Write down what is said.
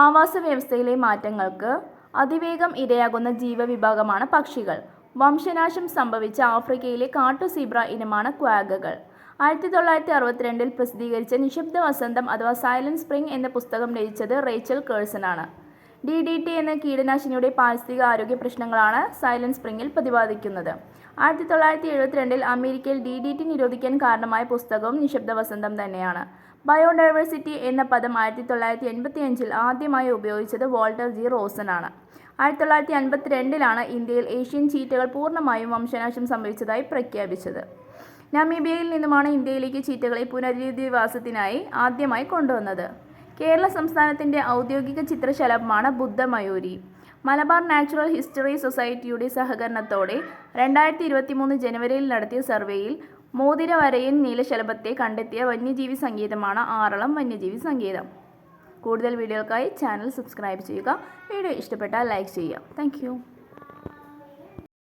ആവാസ വ്യവസ്ഥയിലെ മാറ്റങ്ങൾക്ക് അതിവേഗം ഇരയാകുന്ന ജീവവിഭാഗമാണ് പക്ഷികൾ. വംശനാശം സംഭവിച്ച ആഫ്രിക്കയിലെ കാട്ടു സീബ്ര ഇനമാണ് ക്വാഗകൾ. ആയിരത്തി തൊള്ളായിരത്തി അറുപത്തിരണ്ടിൽ പ്രസിദ്ധീകരിച്ച നിശബ്ദ വസന്തം അഥവാ സൈലൻസ് സ്പ്രിംഗ് എന്ന പുസ്തകം രചിച്ചത് റേച്ചൽ കേഴ്സനാണ് ഡി ഡി ടി എന്ന കീടനാശിനിയുടെ പാരിസ്ഥിതിക ആരോഗ്യ പ്രശ്നങ്ങളാണ് സൈലൻസ് സ്പ്രിംഗിൽ പ്രതിപാദിക്കുന്നത്. ആയിരത്തി തൊള്ളായിരത്തി എഴുപത്തിരണ്ടിൽ അമേരിക്കയിൽ ഡി ഡി ടി നിരോധിക്കാൻ കാരണമായ പുസ്തകവും നിശബ്ദ വസന്തം തന്നെയാണ്. ബയോഡൈവേഴ്സിറ്റി എന്ന പദം ആയിരത്തി തൊള്ളായിരത്തി എൺപത്തി അഞ്ചിൽ ആദ്യമായി ഉപയോഗിച്ചത് വോൾട്ടർ ജി റോസൻ ആണ്. ആയിരത്തി തൊള്ളായിരത്തി അൻപത്തിരണ്ടിലാണ് ഇന്ത്യയിൽ ഏഷ്യൻ ചീറ്റകൾ പൂർണമായും വംശനാശം സംഭവിച്ചതായി പ്രഖ്യാപിച്ചത്. നമീബിയയിൽ നിന്നുമാണ് ഇന്ത്യയിലേക്ക് ചീറ്റകളെ പുനരധിവാസത്തിനായി ആദ്യമായി കൊണ്ടുവന്നത്. കേരള സംസ്ഥാനത്തിന്റെ ഔദ്യോഗിക ചിത്രശലഭമാണ് ബുദ്ധമയൂരി. മലബാർ നാച്ചുറൽ ഹിസ്റ്ററി സൊസൈറ്റിയുടെ സഹകരണത്തോടെ രണ്ടായിരത്തി ഇരുപത്തി മൂന്ന് ജനുവരിയിൽ നടത്തിയ സർവേയിൽ മോതിരവരയൻ നീലശലഭത്തെ കണ്ടെത്തിയ വന്യജീവി സംഗീതമാണ് ആറളം വന്യജീവി സംഗീതം കൂടുതൽ വീഡിയോകൾക്കായി ചാനൽ സബ്സ്ക്രൈബ് ചെയ്യുക. വീഡിയോ ഇഷ്ടപ്പെട്ടാൽ ലൈക്ക് ചെയ്യുക. താങ്ക്